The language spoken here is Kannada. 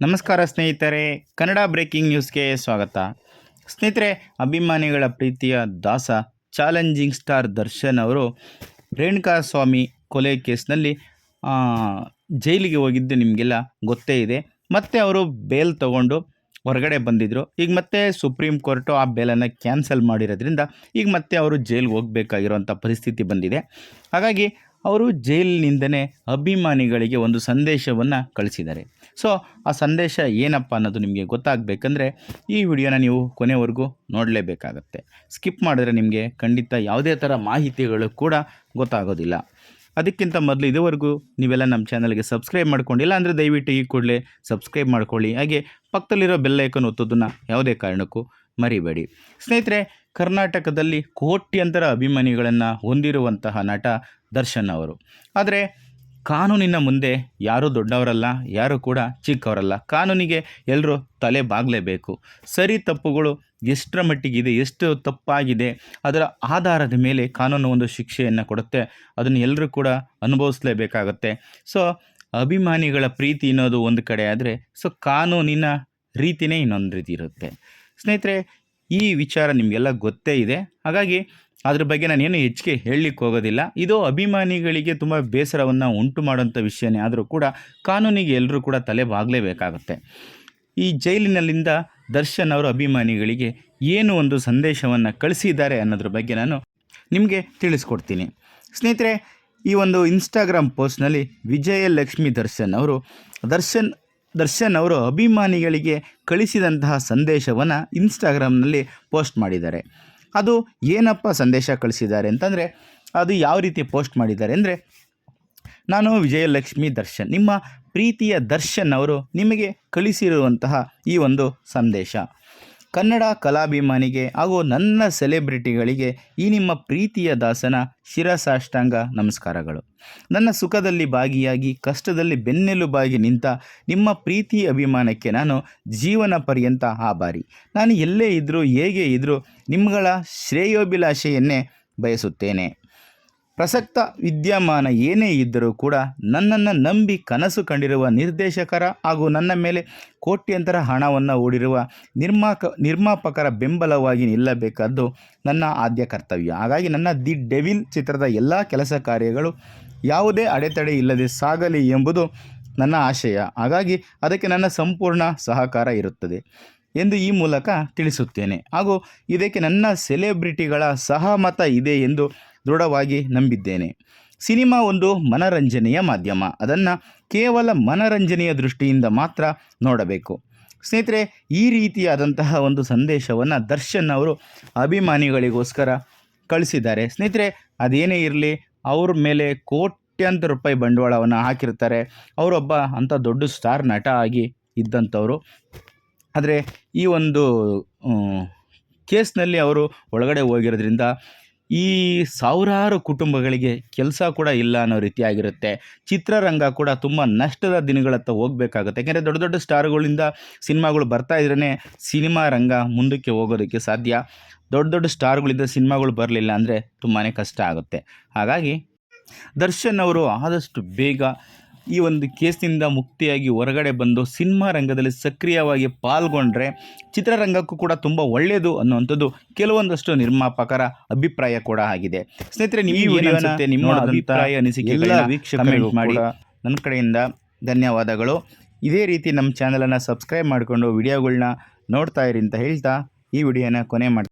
ನಮಸ್ಕಾರ ಸ್ನೇಹಿತರೆ, ಕನ್ನಡ ಬ್ರೇಕಿಂಗ್ ನ್ಯೂಸ್ಗೆ ಸ್ವಾಗತ. ಸ್ನೇಹಿತರೆ, ಅಭಿಮಾನಿಗಳ ಪ್ರೀತಿಯ ದಾಸ, ಚಾಲೆಂಜಿಂಗ್ ಸ್ಟಾರ್ ದರ್ಶನ್ ಅವರು ರೇಣುಕಾ ಸ್ವಾಮಿ ಕೊಲೆ ಕೇಸ್ನಲ್ಲಿ ಜೈಲಿಗೆ ಹೋಗಿದ್ದು ನಿಮಗೆಲ್ಲ ಗೊತ್ತೇ ಇದೆ. ಮತ್ತೆ ಅವರು ಬೇಲ್ ತಗೊಂಡು ಹೊರಗಡೆ ಬಂದಿದ್ದರು ಈಗ ಮತ್ತೆ ಸುಪ್ರೀಂ ಕೋರ್ಟು ಆ ಬೇಲನ್ನು ಕ್ಯಾನ್ಸಲ್ ಮಾಡಿರೋದ್ರಿಂದ ಈಗ ಮತ್ತೆ ಅವರು ಜೈಲಿಗೆ ಹೋಗಬೇಕಾಗಿರುವಂಥ ಪರಿಸ್ಥಿತಿ ಬಂದಿದೆ. ಹಾಗಾಗಿ ಅವರು ಜೈಲಿನಿಂದನೇ ಅಭಿಮಾನಿಗಳಿಗೆ ಒಂದು ಸಂದೇಶವನ್ನು ಕಳಿಸಿದ್ದಾರೆ. ಸೊ, ಆ ಸಂದೇಶ ಏನಪ್ಪ ಅನ್ನೋದು ನಿಮಗೆ ಗೊತ್ತಾಗಬೇಕಂದ್ರೆ ಈ ವಿಡಿಯೋನ ನೀವು ಕೊನೆವರೆಗೂ ನೋಡಲೇಬೇಕಾಗತ್ತೆ. ಸ್ಕಿಪ್ ಮಾಡಿದ್ರೆ ನಿಮಗೆ ಖಂಡಿತ ಯಾವುದೇ ಥರ ಮಾಹಿತಿಗಳು ಕೂಡ ಗೊತ್ತಾಗೋದಿಲ್ಲ. ಅದಕ್ಕಿಂತ ಮೊದಲು ಇದುವರೆಗೂ ನೀವೆಲ್ಲ ನಮ್ಮ ಚಾನಲ್ಗೆ ಸಬ್ಸ್ಕ್ರೈಬ್ ಮಾಡ್ಕೊಂಡಿಲ್ಲ ಅಂದರೆ ದಯವಿಟ್ಟು ಈ ಕೂಡಲೇ ಸಬ್ಸ್ಕ್ರೈಬ್ ಮಾಡ್ಕೊಳ್ಳಿ. ಹಾಗೆ ಪಕ್ಕದಲ್ಲಿರೋ ಬೆಲ್ಲೈಕನ್ ಒತ್ತೋದನ್ನು ಯಾವುದೇ ಕಾರಣಕ್ಕೂ ಮರಿಬೇಡಿ. ಸ್ನೇಹಿತರೆ, ಕರ್ನಾಟಕದಲ್ಲಿ ಕೋಟ್ಯಂತರ ಅಭಿಮಾನಿಗಳನ್ನು ಹೊಂದಿರುವಂತಹ ನಟ ದರ್ಶನ್ ಅವರು. ಆದರೆ ಕಾನೂನಿನ ಮುಂದೆ ಯಾರೂ ದೊಡ್ಡವರಲ್ಲ, ಯಾರೂ ಕೂಡ ಚಿಕ್ಕವರಲ್ಲ. ಕಾನೂನಿಗೆ ಎಲ್ಲರೂ ತಲೆ ಬಾಗಲೇಬೇಕು. ಸರಿ ತಪ್ಪುಗಳು ಎಷ್ಟರ ಮಟ್ಟಿಗಿದೆ, ಎಷ್ಟು ತಪ್ಪಾಗಿದೆ, ಅದರ ಆಧಾರದ ಮೇಲೆ ಕಾನೂನು ಒಂದು ಶಿಕ್ಷೆಯನ್ನು ಕೊಡುತ್ತೆ. ಅದನ್ನು ಎಲ್ಲರೂ ಕೂಡ ಅನುಭವಿಸಲೇಬೇಕಾಗತ್ತೆ. ಸೊ ಅಭಿಮಾನಿಗಳ ಪ್ರೀತಿ ಅನ್ನೋದು ಒಂದು ಕಡೆ ಆದರೆ ಸೊ ಕಾನೂನಿನ ರೀತಿನೇ ಇನ್ನೊಂದು ರೀತಿ ಇರುತ್ತೆ. ಸ್ನೇಹಿತರೆ, ಈ ವಿಚಾರ ನಿಮಗೆಲ್ಲ ಗೊತ್ತೇ ಇದೆ. ಹಾಗಾಗಿ ಅದ್ರ ಬಗ್ಗೆ ನಾನೇನು ಹೆಚ್ಚಿಗೆ ಹೇಳಲಿಕ್ಕೆ ಹೋಗೋದಿಲ್ಲ. ಇದು ಅಭಿಮಾನಿಗಳಿಗೆ ತುಂಬ ಬೇಸರವನ್ನು ಉಂಟು ಮಾಡುವಂಥ ವಿಷಯನೇ. ಆದರೂ ಕೂಡ ಕಾನೂನಿಗೆ ಎಲ್ಲರೂ ಕೂಡ ತಲೆ ಬಾಗಲೇಬೇಕಾಗುತ್ತೆ. ಈ ಜೈಲಿನಲ್ಲಿಂದ ದರ್ಶನ್ ಅವರು ಅಭಿಮಾನಿಗಳಿಗೆ ಏನು ಒಂದು ಸಂದೇಶವನ್ನು ಕಳಿಸಿದ್ದಾರೆ ಅನ್ನೋದ್ರ ಬಗ್ಗೆ ನಾನು ನಿಮಗೆ ತಿಳಿಸ್ಕೊಡ್ತೀನಿ. ಸ್ನೇಹಿತರೆ, ಈ ಒಂದು ಇನ್ಸ್ಟಾಗ್ರಾಮ್ ಪೋಸ್ಟ್ನಲ್ಲಿ ವಿಜಯಲಕ್ಷ್ಮಿ ದರ್ಶನ್ ಅವರು, ದರ್ಶನ್ ದರ್ಶನ್ ಅವರು ಅಭಿಮಾನಿಗಳಿಗೆ ಕಳಿಸಿದಂತಹ ಸಂದೇಶವನ್ನು ಇನ್ಸ್ಟಾಗ್ರಾಮ್ನಲ್ಲಿ ಪೋಸ್ಟ್ ಮಾಡಿದ್ದಾರೆ. ಅದು ಏನಪ್ಪ ಸಂದೇಶ ಕಳಿಸಿದ್ದಾರೆ ಅಂತಂದರೆ ಅದು ಯಾವ ರೀತಿ ಪೋಸ್ಟ್ ಮಾಡಿದ್ದಾರೆ ಅಂದರೆ, ನಾನು ವಿಜಯಲಕ್ಷ್ಮಿ ದರ್ಶನ್, ನಿಮ್ಮ ಪ್ರೀತಿಯ ದರ್ಶನ್ ಅವರು ನಿಮಗೆ ಕಳಿಸಿರುವಂತಹ ಈ ಒಂದು ಸಂದೇಶ. ಕನ್ನಡ ಕಲಾಭಿಮಾನಿಗೆ ಹಾಗೂ ನನ್ನ ಸೆಲೆಬ್ರಿಟಿಗಳಿಗೆ ಈ ನಿಮ್ಮ ಪ್ರೀತಿಯ ದಾಸನ ಶಿರಸಾಷ್ಟಾಂಗ ನಮಸ್ಕಾರಗಳು. ನನ್ನ ಸುಖದಲ್ಲಿ ಭಾಗಿಯಾಗಿ, ಕಷ್ಟದಲ್ಲಿ ಬೆನ್ನೆಲುಬಾಗಿ ನಿಂತ ನಿಮ್ಮ ಪ್ರೀತಿ ಅಭಿಮಾನಕ್ಕೆ ನಾನು ಜೀವನ ಪರ್ಯಂತ ಆಭಾರಿ. ನಾನು ಎಲ್ಲೇ ಇದ್ದರೂ ಹೇಗೆ ಇದ್ದರೂ ನಿಮ್ಮಗಳ ಶ್ರೇಯೋಭಿಲಾಷೆಯನ್ನೇ ಬಯಸುತ್ತೇನೆ. ಪ್ರಸಕ್ತ ವಿದ್ಯಮಾನ ಏನೇ ಇದ್ದರೂ ಕೂಡ ನನ್ನನ್ನು ನಂಬಿ ಕನಸು ಕಂಡಿರುವ ನಿರ್ದೇಶಕರ ಹಾಗೂ ನನ್ನ ಮೇಲೆ ಕೋಟ್ಯಂತರ ಹಣವನ್ನು ಓಡಿರುವ ನಿರ್ಮಾಕ ನಿರ್ಮಾಪಕರ ಬೆಂಬಲವಾಗಿ ನಿಲ್ಲಬೇಕಾದ್ದು ನನ್ನ ಆದ್ಯ ಕರ್ತವ್ಯ. ಹಾಗಾಗಿ ನನ್ನ ದಿ ಡೆವಿಲ್ ಚಿತ್ರದ ಎಲ್ಲ ಕೆಲಸ ಕಾರ್ಯಗಳು ಯಾವುದೇ ಅಡೆತಡೆ ಇಲ್ಲದೆ ಸಾಗಲಿ ಎಂಬುದು ನನ್ನ ಆಶಯ. ಹಾಗಾಗಿ ಅದಕ್ಕೆ ನನ್ನ ಸಂಪೂರ್ಣ ಸಹಕಾರ ಇರುತ್ತದೆ ಎಂದು ಈ ಮೂಲಕ ತಿಳಿಸುತ್ತೇನೆ. ಹಾಗೂ ಇದಕ್ಕೆ ನನ್ನ ಸೆಲೆಬ್ರಿಟಿಗಳ ಸಹಮತ ಇದೆ ಎಂದು ದೃಢವಾಗಿ ನಂಬಿದ್ದೇನೆ. ಸಿನಿಮಾ ಒಂದು ಮನರಂಜನೆಯ ಮಾಧ್ಯಮ. ಅದನ್ನು ಕೇವಲ ಮನರಂಜನೆಯ ದೃಷ್ಟಿಯಿಂದ ಮಾತ್ರ ನೋಡಬೇಕು. ಸ್ನೇಹಿತರೆ, ಈ ರೀತಿಯಾದಂತಹ ಒಂದು ಸಂದೇಶವನ್ನು ದರ್ಶನ್ ಅವರು ಅಭಿಮಾನಿಗಳಿಗೋಸ್ಕರ ಕಳಿಸಿದ್ದಾರೆ. ಸ್ನೇಹಿತರೆ, ಅದೇನೇ ಇರಲಿ, ಅವ್ರ ಮೇಲೆ ಕೋಟ್ಯಂತರ ರೂಪಾಯಿ ಬಂಡವಾಳವನ್ನು ಹಾಕಿರ್ತಾರೆ. ಅವರೊಬ್ಬ ಅಂಥ ದೊಡ್ಡ ಸ್ಟಾರ್ ನಟ ಆಗಿ ಇದ್ದಂಥವರು. ಆದರೆ, ಈ ಒಂದು ಕೇಸ್ನಲ್ಲಿ ಅವರು ಒಳಗಡೆ ಹೋಗಿರೋದ್ರಿಂದ ಈ ಸಾವಿರಾರು ಕುಟುಂಬಗಳಿಗೆ ಕೆಲಸ ಕೂಡ ಇಲ್ಲ ಅನ್ನೋ ರೀತಿಯಾಗಿರುತ್ತೆ. ಚಿತ್ರರಂಗ ಕೂಡ ತುಂಬ ನಷ್ಟದ ದಿನಗಳತ್ತ ಹೋಗಬೇಕಾಗುತ್ತೆ. ಯಾಕೆಂದರೆ ದೊಡ್ಡ ದೊಡ್ಡ ಸ್ಟಾರ್ಗಳಿಂದ ಸಿನಿಮಾಗಳು ಬರ್ತಾ ಇದ್ರೇ ಸಿನಿಮಾ ರಂಗ ಮುಂದಕ್ಕೆ ಹೋಗೋದಕ್ಕೆ ಸಾಧ್ಯ. ದೊಡ್ಡ ದೊಡ್ಡ ಸ್ಟಾರ್ಗಳಿಂದ ಸಿನಿಮಾಗಳು ಬರಲಿಲ್ಲ ಅಂದರೆ ತುಂಬಾ ಕಷ್ಟ ಆಗುತ್ತೆ. ಹಾಗಾಗಿ ದರ್ಶನ್ ಅವರು ಆದಷ್ಟು ಬೇಗ ಈ ಒಂದು ಕೇಸಿನಿಂದ ಮುಕ್ತಿಯಾಗಿ ಹೊರಗಡೆ ಬಂದು ಸಿನಿಮಾ ರಂಗದಲ್ಲಿ ಸಕ್ರಿಯವಾಗಿ ಪಾಲ್ಗೊಂಡ್ರೆ ಚಿತ್ರರಂಗಕ್ಕೂ ಕೂಡ ತುಂಬ ಒಳ್ಳೆಯದು ಅನ್ನುವಂಥದ್ದು ಕೆಲವೊಂದಷ್ಟು ನಿರ್ಮಾಪಕರ ಅಭಿಪ್ರಾಯ ಕೂಡ ಆಗಿದೆ. ಸ್ನೇಹಿತರೆ ನೀವು ನಿಮ್ಮ ಅಭಿಪ್ರಾಯ ಅನಿಸಿಕೆ ಎಲ್ಲ ವೀಕ್ಷಕರಿಗೂ ಮಾಡಿ. ನನ್ನ ಕಡೆಯಿಂದ ಧನ್ಯವಾದಗಳು. ಇದೇ ರೀತಿ ನಮ್ಮ ಚಾನಲನ್ನು ಸಬ್ಸ್ಕ್ರೈಬ್ ಮಾಡಿಕೊಂಡು ವಿಡಿಯೋಗಳನ್ನ ನೋಡ್ತಾ ಇರಿ ಅಂತ ಹೇಳ್ತಾ ಈ ವಿಡಿಯೋನ ಕೊನೆ ಮಾಡ್ತೀನಿ.